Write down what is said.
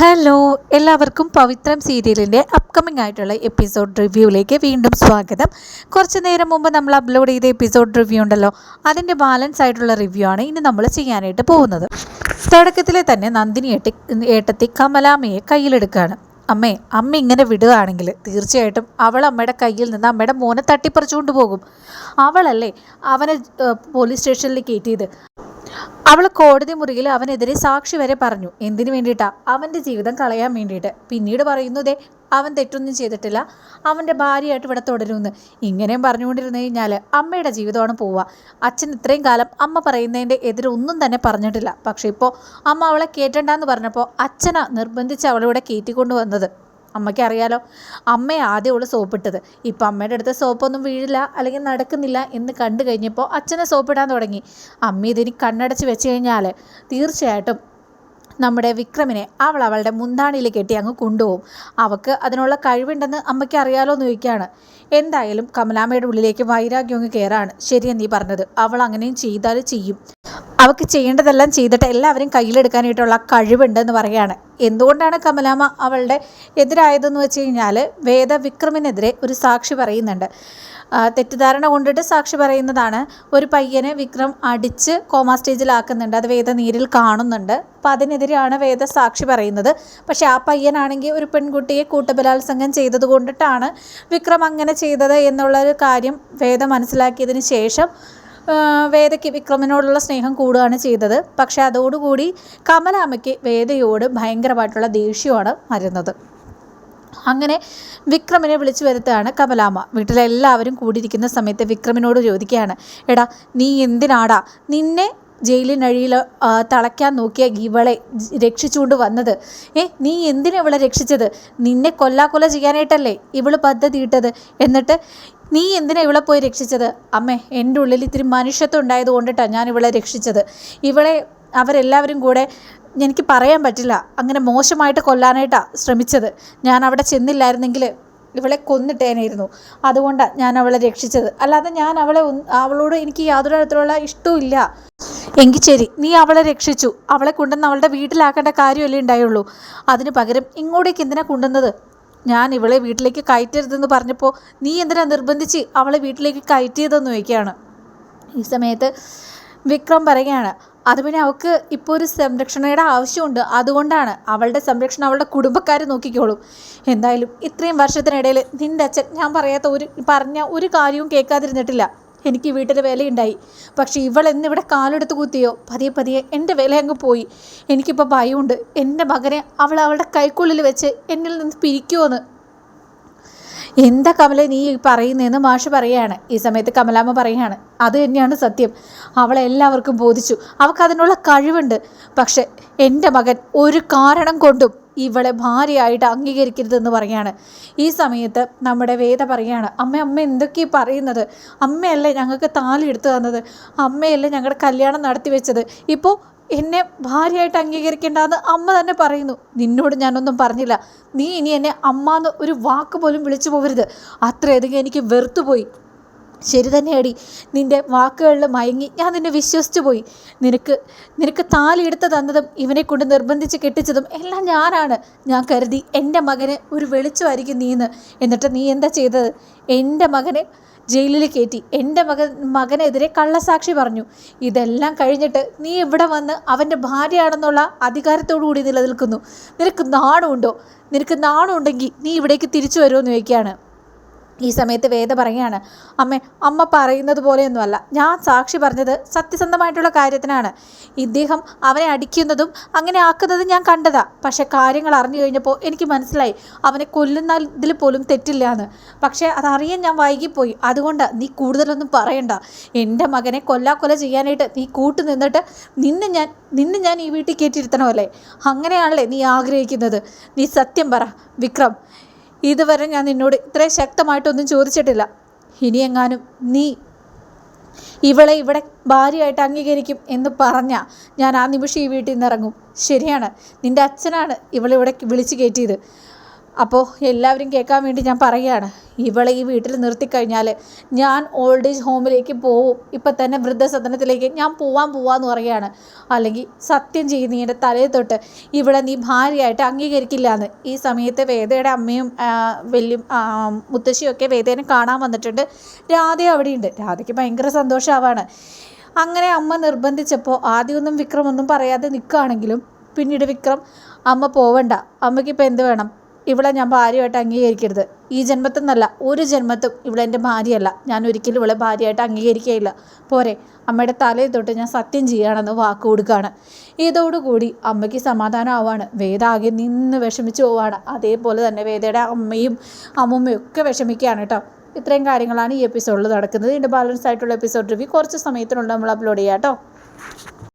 Hello എല്ലാവർക്കും പവിത്രം സീരിയലിന്റെ upcoming ആയിട്ടുള്ള എപ്പിസോഡ് റിവ്യൂവിലേക്ക് വീണ്ടും സ്വാഗതം. കുറച്ച് നേരം മുമ്പ് നമ്മൾ അപ്ലോഡ് ചെയ്ത എപ്പിസോഡ് റിവ്യൂ ഉണ്ടല്ലോ അതിന്റെ ബാലൻസ് ആയിട്ടുള്ള റിവ്യൂ ആണ് ഇനി നമ്മൾ ചെയ്യാനായിട്ട് പോകുന്നത്. തുടക്കത്തിലെ തന്നെ നന്ദിനി ഏട്ടി ഏട്ടത്തി കമലാമ്മയെ കയ്യിലെടുക്കുകയാണ്. അമ്മേ അമ്മ ഇങ്ങനെ വിടുകയാണെങ്കിൽ തീർച്ചയായിട്ടും അവൾ അമ്മയുടെ കയ്യിൽ നിന്ന് അമ്മയുടെ മോനെ തട്ടിപ്പറിച്ചുകൊണ്ട് പോകും. അവളല്ലേ അവനെ പോലീസ് സ്റ്റേഷനിൽ കയറ്റിയത്. അവൾ കോടതി മുറിയിൽ അവനെതിരെ സാക്ഷി വരെ പറഞ്ഞു. എന്തിനു വേണ്ടിയിട്ടാ? അവന്റെ ജീവിതം കളയാൻ വേണ്ടിയിട്ട്. പിന്നീട് പറയുന്നതേ അവൻ തെറ്റൊന്നും ചെയ്തിട്ടില്ല. അവന്റെ ഭാര്യയായിട്ട് ഇവിടെ തുടരുമെന്ന് ഇങ്ങനെയും പറഞ്ഞുകൊണ്ടിരുന്നു കഴിഞ്ഞാൽ അമ്മയുടെ ജീവിതമാണ് പോവുക. അച്ഛൻ ഇത്രയും കാലം അമ്മ പറയുന്നതിന്റെ എതിരൊന്നും തന്നെ പറഞ്ഞിട്ടില്ല. പക്ഷേ ഇപ്പോൾ അമ്മ അവളെ കേട്ടണ്ടെന്ന് പറഞ്ഞപ്പോൾ അച്ഛനാ നിർബന്ധിച്ച് അവളിവിടെ കയറ്റിക്കൊണ്ടു വന്നത് അമ്മയ്ക്ക് അറിയാലോ അമ്മയെ ആദ്യം അവൾ സോപ്പിട്ടത്. ഇപ്പം അമ്മയുടെ അടുത്ത് സോപ്പൊന്നും വീഴില്ല അല്ലെങ്കിൽ നടക്കുന്നില്ല എന്ന് കണ്ടു കഴിഞ്ഞപ്പോൾ അച്ഛനെ സോപ്പിടാൻ തുടങ്ങി. അമ്മ ഇതിന് കണ്ണടച്ച് വെച്ച് കഴിഞ്ഞാൽ തീർച്ചയായിട്ടും നമ്മുടെ വിക്രമിനെ അവൾ അവളുടെ മുന്താണിയിൽ കെട്ടി അങ്ങ് കൊണ്ടുപോകും. അവൾക്ക് അതിനുള്ള കഴിവുണ്ടെന്ന് അമ്മയ്ക്ക് അറിയാലോ എന്ന് ചോദിക്കുകയാണ്. എന്തായാലും കമലാമ്മയുടെ ഉള്ളിലേക്ക് വൈരാഗ്യം അങ്ങ് കയറാണ് ശരിയെന്ന് നീ പറഞ്ഞത്. അവൾ അങ്ങനെയും ചെയ്താൽ ചെയ്യും. അവൾക്ക് ചെയ്യേണ്ടതെല്ലാം ചെയ്തിട്ട് എല്ലാവരും കയ്യിലെടുക്കാനായിട്ടുള്ള കഴിവുണ്ടെന്ന് പറയുകയാണ്. എന്തുകൊണ്ടാണ് കമലാമ്മ അവളുടെ എതിരായതെന്ന് വെച്ച് കഴിഞ്ഞാൽ വേദ വിക്രമിനെതിരെ ഒരു സാക്ഷി പറയുന്നുണ്ട്. തെറ്റിദ്ധാരണ കൊണ്ടിട്ട് സാക്ഷി പറയുന്നതാണ് ഒരു പയ്യനെ വിക്രം അടിച്ച് കോമാ സ്റ്റേജിലാക്കുന്നുണ്ട്. അത് വേദ നീരിൽ കാണുന്നുണ്ട്. അപ്പോൾ അതിനെതിരെയാണ് വേദ സാക്ഷി പറയുന്നത്. പക്ഷേ ആ പയ്യനാണെങ്കിൽ ഒരു പെൺകുട്ടിയെ കൂട്ടബലാത്സംഗം ചെയ്തത് കൊണ്ടിട്ടാണ് വിക്രം അങ്ങനെ ചെയ്തത് എന്നുള്ളൊരു കാര്യം വേദ മനസ്സിലാക്കിയതിന് ശേഷം വേദയ്ക്ക് വിക്രമിനോടുള്ള സ്നേഹം കൂടുകയാണ് ചെയ്തത്. പക്ഷേ അതോടുകൂടി കമലാമ്മയ്ക്ക് വേദയോട് ഭയങ്കരമായിട്ടുള്ള ദേഷ്യമാണ് വരുന്നത്. അങ്ങനെ വിക്രമിനെ വിളിച്ചു വരുത്തുകയാണ് കമലാമ്മ. വീട്ടിലെല്ലാവരും കൂടിയിരിക്കുന്ന സമയത്ത് വിക്രമിനോട് ചോദിക്കുകയാണ് എടാ നീ എന്തിനാടാ നിന്നെ ജയിലിനഴിയിൽ തളയ്ക്കാൻ നോക്കിയ ഇവളെ രക്ഷിച്ചുകൊണ്ട് വന്നത്? ഏ നീ എന്തിനാ ഇവളെ രക്ഷിച്ചത്? നിന്നെ കൊല്ലാക്കൊല ചെയ്യാനായിട്ടല്ലേ ഇവൾ പദ്ധതി ഇട്ടത്? എന്നിട്ട് നീ എന്തിനാ ഇവളെ പോയി രക്ഷിച്ചത്? അമ്മേ എന്റെ ഉള്ളിൽ ഇത്തിരി മനുഷ്യത്വം ഉണ്ടായത് കൊണ്ടിട്ടാണ് ഞാൻ ഇവളെ രക്ഷിച്ചത്. ഇവളെ അവരെല്ലാവരും കൂടെ എനിക്ക് പറയാൻ പറ്റില്ല. അങ്ങനെ മോശമായിട്ട് കൊല്ലാനായിട്ടാണ് ശ്രമിച്ചത്. ഞാൻ അവിടെ ചെന്നില്ലായിരുന്നെങ്കിൽ ഇവളെ കൊന്നിട്ടേനായിരുന്നു. അതുകൊണ്ടാണ് ഞാൻ അവളെ രക്ഷിച്ചത്. അല്ലാതെ ഞാൻ അവളെ അവളോട് എനിക്ക് യാതൊരു തരത്തിലുള്ള ഇഷ്ടവും എങ്കിൽ ശരി നീ അവളെ രക്ഷിച്ചു. അവളെ കൊണ്ടുവന്ന് അവളുടെ വീട്ടിലാക്കേണ്ട കാര്യമല്ലേ ഉണ്ടായുള്ളൂ. അതിന് പകരം ഇങ്ങോട്ടേക്ക് എന്തിനാ കൊണ്ടുവന്നത്? ഞാൻ ഇവളെ വീട്ടിലേക്ക് കയറ്റരുതെന്ന് പറഞ്ഞപ്പോൾ നീ എന്തിനാ നിർബന്ധിച്ച് അവളെ വീട്ടിലേക്ക് കയറ്റിയതെന്ന് ചോദിക്കുകയാണ്. ഈ സമയത്ത് വിക്രം പറയുകയാണ് അത് പിന്നെ അവൾക്ക് ഇപ്പോൾ ഒരു സംരക്ഷണയുടെ ആവശ്യമുണ്ട്. അതുകൊണ്ടാണ് അവളുടെ സംരക്ഷണം അവളുടെ കുടുംബക്കാർ നോക്കിക്കോളും. എന്തായാലും ഇത്രയും വർഷത്തിനിടയിൽ നിന്റെ അച്ഛൻ ഞാൻ പറയാത്ത ഒരു പറഞ്ഞ ഒരു കാര്യവും കേൾക്കാതിരുന്നിട്ടില്ല. എനിക്ക് വീട്ടിൽ വിലയുണ്ടായി. പക്ഷേ ഇവൾ എന്നിവിടെ കാലെടുത്ത് കുത്തിയോ? പതിയെ പതിയെ എന്റെ വില അങ്ങ് പോയി. എനിക്കിപ്പോൾ ഭയമുണ്ട്. എന്റെ മകനെ അവൾ അവളുടെ കൈക്കുള്ളിൽ വെച്ച് എന്നിൽ നിന്ന് പിരിക്കുമോന്ന് എന്താ കമല നീ പറയുന്നതെന്ന് മാഷ് പറയുകയാണ് ഈ സമയത്ത് കമലാമ്മ പറയുകയാണ് അത് തന്നെയാണ് സത്യം. അവളെ എല്ലാവർക്കും ബോധിച്ചു. അവൾക്ക് അതിനുള്ള കഴിവുണ്ട്. പക്ഷെ എന്റെ മകൻ ഒരു കാരണം കൊണ്ടും ഇവളെ ഭാര്യയായിട്ട് അംഗീകരിക്കരുതെന്ന് പറയാണ്. ഈ സമയത്ത് നമ്മുടെ വേദ പറയാണ് അമ്മ അമ്മ എന്തൊക്കെ പറയുന്നത്? അമ്മയല്ലേ ഞങ്ങൾക്ക് താലി എടുത്തു തന്നത്? അമ്മയല്ലേ ഞങ്ങളുടെ കല്യാണം നടത്തി വെച്ചത്? ഇപ്പോൾ എന്നെ ഭാര്യയായിട്ട് അംഗീകരിക്കേണ്ടെന്ന് അമ്മ തന്നെ പറയുന്നു. നിന്നോട് ഞാനൊന്നും പറഞ്ഞില്ല. നീ ഇനി എന്നെ അമ്മ എന്ന് ഒരു വാക്ക് പോലും വിളിച്ചു പോകരുത്. അത്രയധികം എനിക്ക് വെറുത്തുപോയി. ശരി തന്നെയടി. നിന്റെ വാക്കുകളിൽ മയങ്ങി ഞാൻ നിന്നെ വിശ്വസിച്ചു പോയി. നിനക്ക് നിനക്ക് താലിയെടുത്ത് തന്നതും ഇവനെ കൊണ്ട് നിർബന്ധിച്ച് കെട്ടിച്ചതും എല്ലാം ഞാനാണ്. ഞാൻ കരുതി എന്റെ മകനെ ഒരു വെളിച്ചമായിരിക്കും നീന്ന് എന്നിട്ട് നീ എന്താ ചെയ്തത്? എന്റെ മകനെ ജയിലിൽ കയറ്റി. എന്റെ മകൻ മകനെതിരെ കള്ളസാക്ഷി പറഞ്ഞു. ഇതെല്ലാം കഴിഞ്ഞിട്ട് നീ ഇവിടെ വന്ന് അവന്റെ ഭാര്യയാണെന്നുള്ള അധികാരത്തോടുകൂടി നിലനിൽക്കുന്നു. നിനക്ക് നാണമുണ്ടോ? നിനക്ക് നാണമുണ്ടെങ്കിൽ നീ ഇവിടേക്ക് തിരിച്ചു വരുമോ എന്ന് ചോദിക്കുകയാണ്. ഈ സമയത്ത് വേദ പറയുകയാണ് അമ്മ അമ്മ പറയുന്നത് പോലെയൊന്നുമല്ല. ഞാൻ സാക്ഷി പറഞ്ഞത് സത്യസന്ധമായിട്ടുള്ള കാര്യത്തിനാണ്. ഇദ്ദേഹം അവനെ അടിക്കുന്നതും അങ്ങനെ ആക്കുന്നതും ഞാൻ കണ്ടതാ. പക്ഷെ കാര്യങ്ങൾ അറിഞ്ഞു കഴിഞ്ഞപ്പോൾ എനിക്ക് മനസ്സിലായി അവനെ കൊല്ലുന്നതിൽ പോലും തെറ്റില്ല എന്ന് പക്ഷേ അതറിയാൻ ഞാൻ വൈകിപ്പോയി. അതുകൊണ്ട് നീ കൂടുതലൊന്നും പറയണ്ട. എന്റെ മകനെ കൊല്ലാക്കൊല ചെയ്യാനായിട്ട് നീ കൂട്ടു നിന്നിട്ട് നിന്നെ ഞാൻ നിന്നെ ഞാൻ ഈ വീട്ടിൽ കയറ്റിയിരുത്തണമല്ലേ? അങ്ങനെയാണല്ലേ നീ ആഗ്രഹിക്കുന്നത്. നീ സത്യം പറ വിക്രം. ഇതുവരെ ഞാൻ നിന്നോട് ഇത്രയും ശക്തമായിട്ടൊന്നും ചോദിച്ചിട്ടില്ല. ഇനിയെങ്ങാനും നീ ഇവളെ ഇവിടെ ഭാര്യയായിട്ട് അംഗീകരിക്കും എന്ന് പറഞ്ഞ ഞാൻ ആ നിമിഷം ഈ വീട്ടിൽ നിന്ന് ഇറങ്ങും. ശരിയാണ്. നിന്റെ അച്ഛനാണ് ഇവളെ ഇവിടെ വിളിച്ചു കയറ്റിയത്. അപ്പോൾ എല്ലാവരും കേൾക്കാൻ വേണ്ടി ഞാൻ പറയുകയാണ്. ഇവളെ ഈ വീട്ടിൽ നിർത്തിക്കഴിഞ്ഞാൽ ഞാൻ ഓൾഡ് ഏജ് ഹോമിലേക്ക് പോവും. ഇപ്പം തന്നെ വൃദ്ധസദനത്തിലേക്ക് ഞാൻ പോവാൻ പോവാന്ന് പറയുകയാണ്. അല്ലെങ്കിൽ സത്യം ചെയ്ത് നീ എന്റെ തലയിൽ തൊട്ട്. ഇവിടെ നീ ഭാര്യയായിട്ട് അംഗീകരിക്കില്ല എന്ന് ഈ സമയത്ത് വേദയുടെ അമ്മയും വലിയ മുത്തശ്ശിയൊക്കെ വേദേനെ കാണാൻ വന്നിട്ടുണ്ട്. രാധ അവിടെയുണ്ട്. രാധയ്ക്ക് ഭയങ്കര സന്തോഷമാവാണ് അങ്ങനെ അമ്മ നിർബന്ധിച്ചപ്പോൾ ആദ്യമൊന്നും വിക്രം ഒന്നും പറയാതെ നിൽക്കുകയാണെങ്കിലും പിന്നീട് വിക്രം അമ്മ പോവണ്ട. അമ്മയ്ക്കിപ്പോൾ എന്ത് വേണം? ഇവളെ ഞാൻ ഭാര്യയായിട്ട് അംഗീകരിക്കരുത്. ഈ ജന്മത്തിൽ നിന്നല്ല ഒരു ജന്മത്തും ഇവിടെ എന്റെ ഭാര്യയല്ല. ഞാൻ ഒരിക്കലും ഇവളെ ഭാര്യയായിട്ട് അംഗീകരിക്കുകയില്ല. പോരെ അമ്മയുടെ തലയിൽ തൊട്ട് ഞാൻ സത്യം ചെയ്യുകയാണെന്ന് വാക്ക് കൊടുക്കുകയാണ്. ഇതോടുകൂടി അമ്മയ്ക്ക് സമാധാനമാവാണ് വേദ ആകെ നിന്ന് വിഷമിച്ചു പോവാണ് അതേപോലെ തന്നെ വേദയുടെ അമ്മയും അമ്മൂമ്മയും ഒക്കെ വിഷമിക്കുകയാണ് കേട്ടോ. ഇത്രയും കാര്യങ്ങളാണ് ഈ എപ്പിസോഡിൽ നടക്കുന്നത്. ഇതിന്റെ ബാലൻസ് ആയിട്ടുള്ള എപ്പിസോഡ് റിവ്യൂ കുറച്ച് സമയത്തിനുള്ളിൽ നമ്മൾ അപ്ലോഡ് ചെയ്യാം കേട്ടോ.